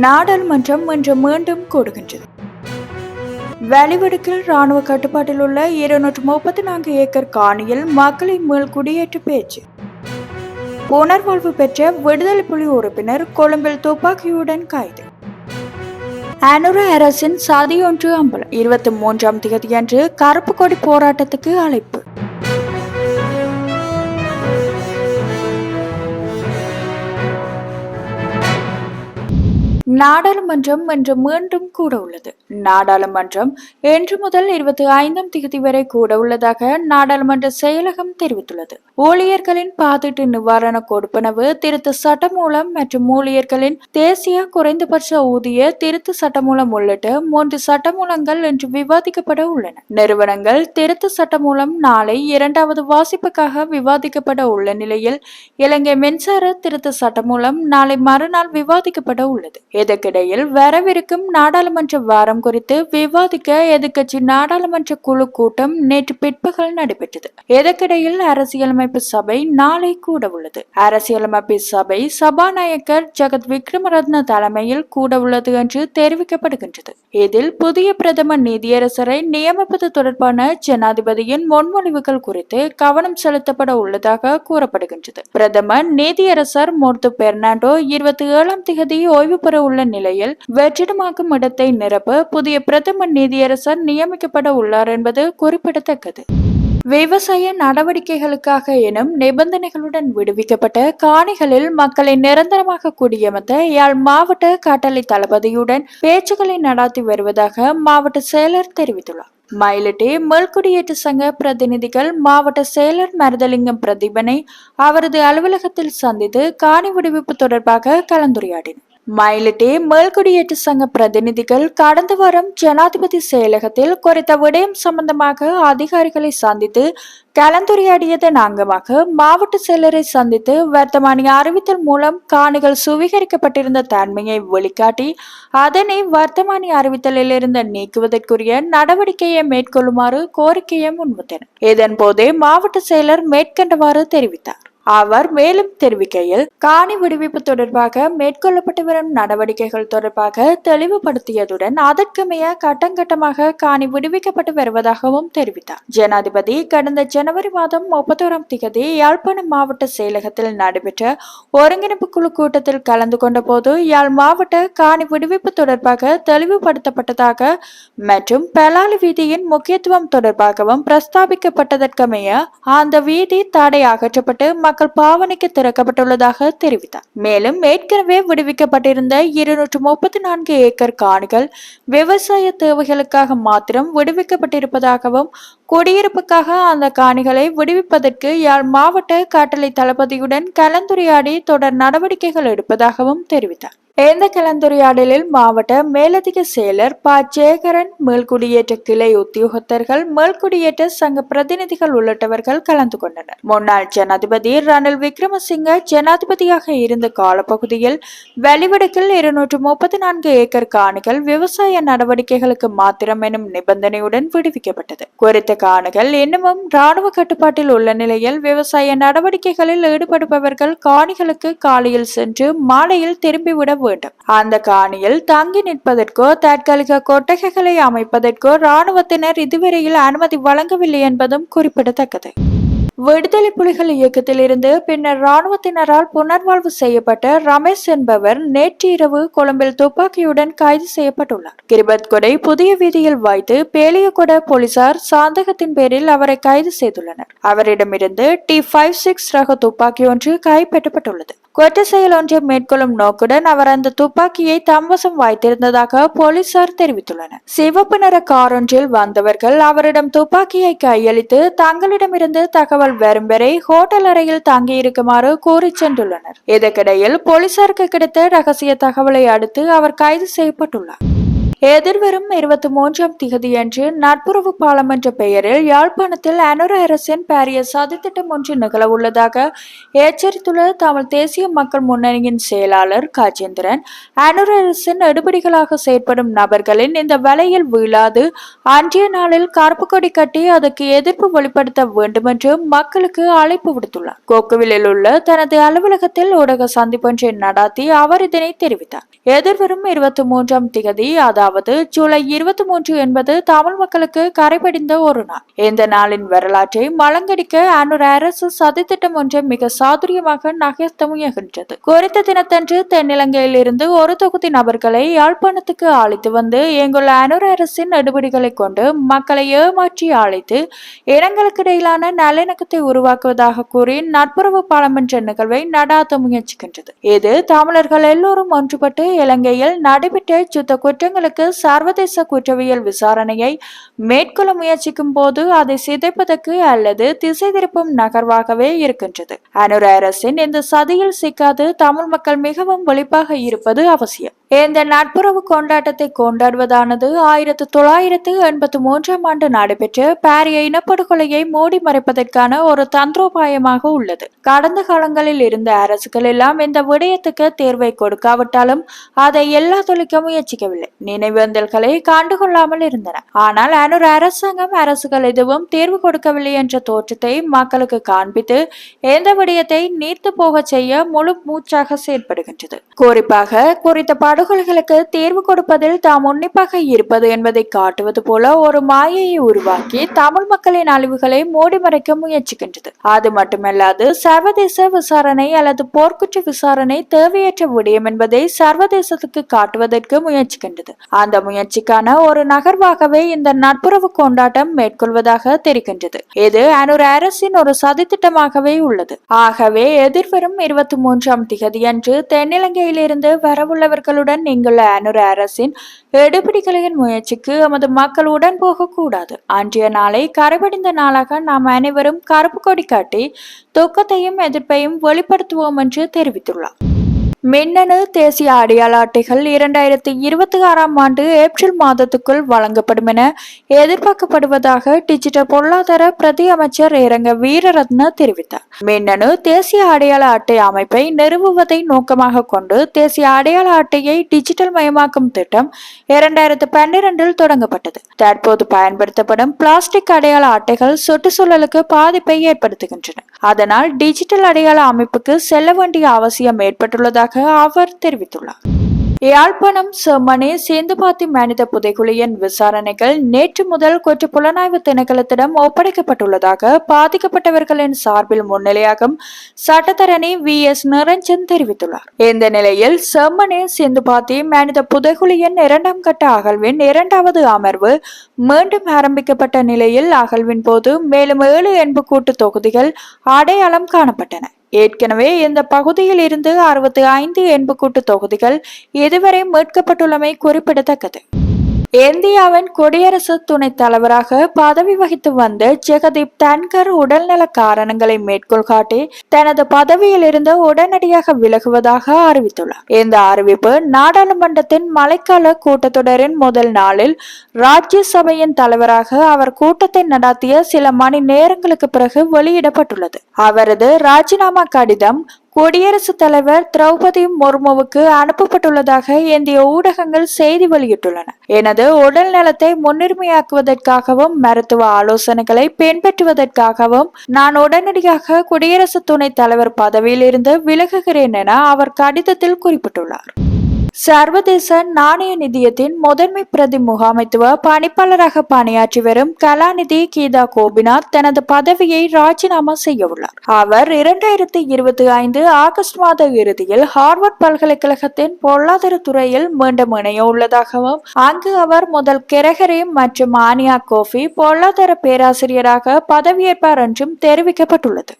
நாடாளுமன்றம் இன்று மீண்டும் கூடுகின்றது. வெளிவடுக்கில் ராணுவ கட்டுப்பாட்டில் உள்ள இருநூற்று முப்பத்தி நான்கு ஏக்கர் காணியில் மக்களின் மேல் குடியேற்ற பேச்சு. புனர்வாழ்வு பெற்ற விடுதலை புலி உறுப்பினர் கொழும்பில் துப்பாக்கியுடன் கைது. அனுர அரசின் சதியொன்று அம்பலம் இருபத்தி மூன்றாம் தேதியன்று கருப்பு கொடி போராட்டத்துக்கு அழைப்பு. நாடாளுமன்றம் இன்று மீண்டும் கூட உள்ளது நாடாளுமன்றம் இன்று முதல் இருபத்தி ஐந்தாம் தேதி வரை கூட உள்ளதாக நாடாளுமன்ற செயலகம் தெரிவித்துள்ளது. ஊழியர்களின் பாதீட்டு நிவாரண கொடுப்பனவு திருத்த சட்டமூலம் மற்றும் ஊழியர்களின் தேசிய குறைந்தபட்ச ஊதிய திருத்த சட்டமூலம் உள்ளிட்ட மூன்று சட்டமூலங்கள் இன்று விவாதிக்கப்பட உள்ளன. நிறுவனங்கள் திருத்த சட்டமூலம் நாளை இரண்டாவது வாசிப்புக்காக விவாதிக்கப்பட உள்ள நிலையில் இலங்கை மின்சார திருத்த சட்டமூலம் நாளை மறுநாள் விவாதிக்கப்பட உள்ளது. இதற்கிடையில் வரவிருக்கும் நாடாளுமன்ற வாரம் குறித்து விவாதிக்க எதிர்க்கட்சி நாடாளுமன்ற குழு கூட்டம் நேற்று பிற்பகல் நடைபெற்றது. இதற்கிடையில் அரசியலமைப்பு சபை நாளை கூட உள்ளது அரசியலமைப்பு சபை சபாநாயகர் ஜெகத் விக்ரமரத்ன தலைமையில் கூட உள்ளது என்று தெரிவிக்கப்படுகின்றது. இதில் புதிய பிரதம நீதியரசரை நியமிப்பது தொடர்பான ஜனாதிபதியின் முன்மொழிவுகள் குறித்து கவனம் செலுத்தப்பட உள்ளதாக கூறப்படுகின்றது. பிரதமர் நீதியரசர் மோர்த்து பெர்னாண்டோ இருபத்தி ஏழாம் தேதி ஓய்வு பெற உள்ள நிலையில் வெற்றிடமாக்கும் இடத்தை நிரப்ப புதிய பிரதம நீதியரசர் நியமிக்கப்பட உள்ளார் என்பது குறிப்பிடத்தக்கது. விவசாய நடவடிக்கைகளுக்காக எனும் நிபந்தனைகளுடன் விடுவிக்கப்பட்ட காணிகளில் மக்களை நிரந்தரமாக குடியமர்த்த யாழ் மாவட்ட காட்டளை தளபதியுடன் பேச்சுக்களை நடாத்தி வருவதாக மாவட்ட செயலர் தெரிவித்துள்ளார். மயிலிட்டி மேல்குடியேற்ற சங்க பிரதிநிதிகள் மாவட்ட செயலர் மருதலிங்கம் பிரதீபனை அவரது அலுவலகத்தில் சந்தித்து காணி விடுவிப்பு தொடர்பாக கலந்துரையாடினர். மயிலிட்டி மேல்குடியேற்ற சங்க பிரதிநிதிகள் கடந்த வாரம் ஜனாதிபதி செயலகத்தில் குறித்த விடயம் சம்பந்தமாக அதிகாரிகளை சந்தித்து கலந்துரையாடியதன் அங்கமாக மாவட்ட செயலரை சந்தித்து வர்த்தமானி அறிவித்தல் மூலம் காணிகள் சுவீகரிக்கப்பட்டிருந்த தன்மையை வெளிக்காட்டி அதனை வர்த்தமானி அறிவித்தலில் இருந்து நீக்குவதற்குரிய நடவடிக்கையை மேற்கொள்ளுமாறு கோரிக்கையை முன்வைத்தனர். இதன் போதே மாவட்ட செயலர் மேற்கண்டவாறு தெரிவித்தார். அவர் மேலும் தெரிவிக்கையில் காணி விடுவிப்பு தொடர்பாக மேற்கொள்ளப்பட்டு வரும் நடவடிக்கைகள் தொடர்பாக தெளிவுபடுத்தியதுடன் அதற்குமைய கட்டங்கட்டமாக காணி விடுவிக்கப்பட்டு வருவதாகவும் தெரிவித்தார். ஜனாதிபதி கடந்த ஜனவரி மாதம் முப்பத்தோராம் திகதி யாழ்ப்பாணம் மாவட்ட செயலகத்தில் நடைபெற்ற ஒருங்கிணைப்பு குழு கூட்டத்தில் கலந்து கொண்ட போது யாழ் மாவட்ட காணி விடுவிப்பு தொடர்பாக தெளிவுபடுத்தப்பட்டதாக மற்றும் பெலாலி வீதியின் முக்கியத்துவம் தொடர்பாகவும் பிரஸ்தாபிக்கப்பட்டதற்கமைய அந்த வீதி தடை அகற்றப்பட்டு மக்கள் பாவனைக்கு திறக்கப்பட்டுள்ளதாக தெரிவித்தார். மேலும் ஏற்கனவே விடுவிக்கப்பட்டிருந்த இருநூற்று முப்பத்தி நான்கு ஏக்கர் காணிகள் விவசாய தேவைகளுக்காக மாத்திரம் விடுவிக்கப்பட்டிருப்பதாகவும் குடியிருப்புக்காக அந்த காணிகளை விடுவிப்பதற்கு யாழ் மாவட்ட காட்டளை தளபதியுடன் கலந்துரையாடி தொடர் நடவடிக்கைகள் எடுப்பதாகவும் தெரிவித்தார். இந்த கலந்துரையாடலில் மாவட்ட மேலதிக செயலர் ப. ஜெயகரன் மேல்குடியேற்ற கிளை உத்தியோகத்தர்கள் மேல்குடியேற்ற சங்க பிரதிநிதிகள் உள்ளிட்டவர்கள் கலந்து கொண்டனர். முன்னாள் ஜனாதிபதி ரணில் விக்ரமசிங்க ஜனாதிபதியாக இருந்த காலப்பகுதியில் வெளிவடக்கில் இருநூற்று முப்பத்தி நான்கு ஏக்கர் காணிகள் விவசாய நடவடிக்கைகளுக்கு மாத்திரம் எனும் நிபந்தனையுடன் விடுவிக்கப்பட்டது. குறித்த காணிகள் இன்னமும் ராணுவ கட்டுப்பாட்டில் உள்ள நிலையில் விவசாய நடவடிக்கைகளில் ஈடுபடுபவர்கள் காணிகளுக்கு காலையில் சென்று மாலையில் திரும்பிவிட வேண்டும். அந்த காணியில் தங்கி நிற்பதற்கோ தற்காலிக கொட்டகைகளை அமைப்பதற்கோ ராணுவத்தினர் இதுவரையில் அனுமதி வழங்கவில்லை என்பதும் குறிப்பிடத்தக்கது. விடுதலை புலிகள் இயக்கத்தில் இருந்து பின்னர் ராணுவத்தினரால் புனர்வாழ்வு செய்யப்பட்ட ரமேஷ் என்பவர் நேற்று இரவு கொழும்பில் துப்பாக்கியுடன் கைது செய்யப்பட்டுள்ளார். கிரிபத் கொடை புதிய வீதியில் வைத்து பேலியகொட போலீசார் சாந்தகத்தின் பேரில் அவரை கைது செய்துள்ளனர். அவரிடமிருந்து டி ஃபைவ் சிக்ஸ் ரக துப்பாக்கி ஒன்று கைப்பற்றப்பட்டுள்ளது. கொற்ற செயல் ஒன்றை மேற்கொள்ளும் நோக்குடன் அவர் அந்த துப்பாக்கியை தம்வசம் வாய்த்திருந்ததாக போலீசார் தெரிவித்துள்ளனர். சிவப்பு நிற கார் ஒன்றில் வந்தவர்கள் அவரிடம் துப்பாக்கியை கையளித்து தங்களிடமிருந்து தகவல் வரும் வரை ஹோட்டல் அறையில் தங்கியிருக்குமாறு கூறி சென்றுள்ளனர். இதற்கிடையில் போலீசாருக்கு கிடைத்த ரகசிய தகவலை அடுத்து அவர் கைது செய்யப்பட்டுள்ளார். எதிர்வரும் இருபத்தி மூன்றாம் திகதியன்று நட்புறவு பாலம் என்ற பெயரில் யாழ்ப்பாணத்தில் அனுர அரசின் பாரிய சதித்திட்டம் ஒன்று நிகழவுள்ளதாக எச்சரித்துள்ள தமிழ் தேசிய மக்கள் முன்னணியின் செயலாளர் காஜேந்திரன் அனுர அரசின் எடுபடிகளாக செயற்படும் நபர்களின் இந்த வலையில் வீழாது அன்றைய நாளில் கருப்பு கொடி கட்டி அதற்கு எதிர்ப்பு வெளிப்படுத்த வேண்டும் என்று மக்களுக்கு அழைப்பு விடுத்துள்ளார். கோக்குவிலில் உள்ள தனது அலுவலகத்தில் ஊடக சந்திப்பொன்றை நடாத்தி அவர் இதனை தெரிவித்தார். எதிர்வரும் இருபத்தி மூன்றாம் திகதி அதாவது ஜூலை இருபத்தி மூன்று என்பது தமிழ் மக்களுக்கு கரைபடிந்த ஒரு நாள். இந்த நாளின் வரலாற்றை மலங்கடிக்க அன்னூர் அரசு சதித்திட்டம் ஒன்றை மிக சாதுரியமாக நகர்த்த முயகின்றது குறித்த தினத்தன்று தென்னிலங்கையில் இருந்து ஒரு தொகுதி நபர்களை யாழ்ப்பாணத்துக்கு அழைத்து வந்து எங்குள்ள அனூர் அரசின் நடுபடிகளை கொண்டு மக்களை ஏமாற்றி அழைத்து இனங்களுக்கு இடையிலான நல்லிணக்கத்தை உருவாக்குவதாக கூறி நட்புறவு பாலம் என்ற நிகழ்வை நடாத்த முயற்சிக்கின்றது. இது தமிழர்கள் எல்லோரும் ஒன்றுபட்டு இலங்கையில் நடைபெற்ற சுத்த குற்றங்களுக்கு சர்வதேச குற்றவியல் விசாரணையை மேற்கொள்ள முயற்சிக்கும் போது அதை சிதைப்பதற்கு அல்லது திசை திருப்பும் நகர்வாகவே இருக்கின்றது. அனுர அரசின் இந்த சதியில் சிக்காது தமிழ் மக்கள் மிகவும் ஒழிப்பாக இருப்பது அவசியம். இந்த நட்புறவு கொண்டாட்டத்தை கொண்டாடுவதானது ஆயிரத்தி தொள்ளாயிரத்து எண்பத்தி மூன்றாம் ஆண்டு நடைபெற்ற பாரிய இனப்படுகொலையை மூடி மறைப்பதற்கான ஒரு தந்திரோபாயமாக உள்ளது. கடந்த காலங்களில் இருந்த அரசுகள் எல்லாம் இந்த விடயத்துக்கு தேர்வை கொடுக்காவிட்டாலும் அதை எல்லா தொழிக்க முயற்சிக்கவில்லை. நினைவேந்தல்களை கண்டுகொள்ளாமல் இருந்தன. ஆனால் அனுர் அரசாங்கம் அரசுகள் எதுவும் தேர்வு கொடுக்கவில்லை என்ற தோற்றத்தை மக்களுக்கு காண்பித்து எந்த விடயத்தை நீர்த்து போக செய்ய முழு மூச்சாக செயற்படுகின்றது. குறிப்பாக குறித்த படுகொலைகளுக்கு தேர்வு கொடுப்பதில் தாம் உன்னிப்பாக இருப்பது என்பதை காட்டுவது போல ஒரு மாயையை உருவாக்கி தமிழ் மக்களின் அழிவுகளை மூடி மறைக்க முயற்சிக்கின்றது. அது மட்டுமல்லாது சர்வதேச விசாரணை அல்லது போர்க்குற்ற விசாரணை தேவையற்ற விடயம் என்பதை சர்வதேசத்துக்கு காட்டுவதற்கு முயற்சிக்கின்றது. அந்த முயற்சிக்கான ஒரு நகர்வாகவே இந்த நட்புறவு கொண்டாட்டம் மேற்கொள்வதாக தெரிகின்றது. இது அனுர் அரசின் ஒரு சதித்திட்டமாகவே உள்ளது. ஆகவே எதிர்வரும் இருபத்தி மூன்றாம் திகதியன்று தென்னிலங்கையிலிருந்து வரவுள்ளவர்களுடன் உடன் இங்குள்ள அனுர அரசின் எடுபிடிகளின் முயற்சிக்கு எமது மக்கள் உடன் போகக்கூடாது. அன்றைய நாளை கரைபடிந்த நாளாக நாம் அனைவரும் கருப்பு கொடி காட்டி துக்கத்தையும் எதிர்ப்பையும் வெளிப்படுத்துவோம் என்று தெரிவித்துள்ளார். மின்னணு தேசிய அடையாள அட்டைகள் இரண்டாயிரத்தி இருபத்தி ஆறாம் ஆண்டு ஏப்ரல் மாதத்துக்குள் வழங்கப்படும் என எதிர்பார்க்கப்படுவதாக டிஜிட்டல் பொருளாதார பிரதி அமைச்சர் இரங்க வீரரத்ன தெரிவித்தார். மின்னணு தேசிய அடையாள அட்டை அமைப்பை நிறுவுவதை நோக்கமாக கொண்டு தேசிய அடையாள அட்டையை டிஜிட்டல் மயமாக்கும் திட்டம் இரண்டாயிரத்து பன்னிரண்டில் தொடங்கப்பட்டது. தற்போது பயன்படுத்தப்படும் பிளாஸ்டிக் அடையாள அட்டைகள் சுற்றுச்சூழலுக்கு பாதிப்பை ஏற்படுத்துகின்றன. அதனால் டிஜிட்டல் அடையாள அமைப்புக்கு செல்ல வேண்டிய அவசியம் ஏற்பட்டுள்ளதாக அவர் தெரிவித்துள்ளார். யாழ்ப்பாணம் செம்மணி சேந்துபாத்தி மனித புதைகுழியின் விசாரணைகள் நேற்று முதல் குற்ற புலனாய்வு திணைக்களத்திடம் ஒப்படைக்கப்பட்டுள்ளதாக பாதிக்கப்பட்டவர்களின் சார்பில் முன்னிலையாகும் சட்டத்தரணி வி எஸ் நிரஞ்சன் தெரிவித்துள்ளார். இந்த நிலையில் செம்மணி சேந்துபாத்தி மனித புதைகுழியின் இரண்டாம் கட்ட அகழ்வின் இரண்டாவது அமர்வு மீண்டும் ஆரம்பிக்கப்பட்ட நிலையில் அகழ்வின் போது மேலும் ஏழு கூட்டு தொகுதிகள் அடையாளம் காணப்பட்டன. ஏற்கனவே இந்த பகுதியில் இருந்து அறுபத்தி ஐந்து எண்புக்கூட்டு தொகுதிகள் இதுவரை மீட்கப்பட்டுள்ளமை குறிப்பிடத்தக்கது. இந்தியாவின் குடியரசு துணைத் தலைவராக பதவி வகித்து வந்த ஜெகதீப் தன்கர் உடல்நல காரணங்களை மேற்கோள் காட்டி தனது பதவியிலிருந்து உடனடியாக விலகுவதாக அறிவித்துள்ளார். இந்த அறிவிப்பு நாடாளுமன்றத்தின் மழைக்கால கூட்டத்தொடரின் முதல் நாளில் ராஜ்யசபையின் தலைவராக அவர் கூட்டத்தை நடாத்திய சில மணி நேரங்களுக்கு பிறகு வெளியிடப்பட்டுள்ளது. அவரது ராஜினாமா கடிதம் குடியரசுத் தலைவர் திரௌபதி முர்முவுக்கு அனுப்பப்பட்டுள்ளதாக இந்திய ஊடகங்கள் செய்தி வெளியிட்டுள்ளன. எனது உடல் நலத்தை முன்னுரிமையாக்குவதற்காகவும் மருத்துவ ஆலோசனைகளை பின்பற்றுவதற்காகவும் நான் உடனடியாக குடியரசு துணைத் தலைவர் பதவியில் இருந்து விலகுகிறேன் என அவர் கடிதத்தில் குறிப்பிட்டுள்ளார். சர்வதேச நாணய நிதியத்தின் முதன்மை பிரதி முகாமைத்துவ பணிப்பாளராக பணியாற்றி வரும் கலாநிதி கீதா கோபிநாத் தனது பதவியை ராஜினாமா செய்ய உள்ளார். அவர் இரண்டாயிரத்தி இருபத்தி ஐந்து ஆகஸ்ட் மாத இறுதியில் ஹார்வர்ட் பல்கலைக்கழகத்தின் பொருளாதார துறையில் மீண்டும் இணைய உள்ளதாகவும் அங்கு அவர் முதல் கெரகரே மற்றும் ஆனியா கோஃபி பொருளாதார பேராசிரியராக பதவியேற்பார் என்றும் தெரிவிக்கப்பட்டுள்ளது.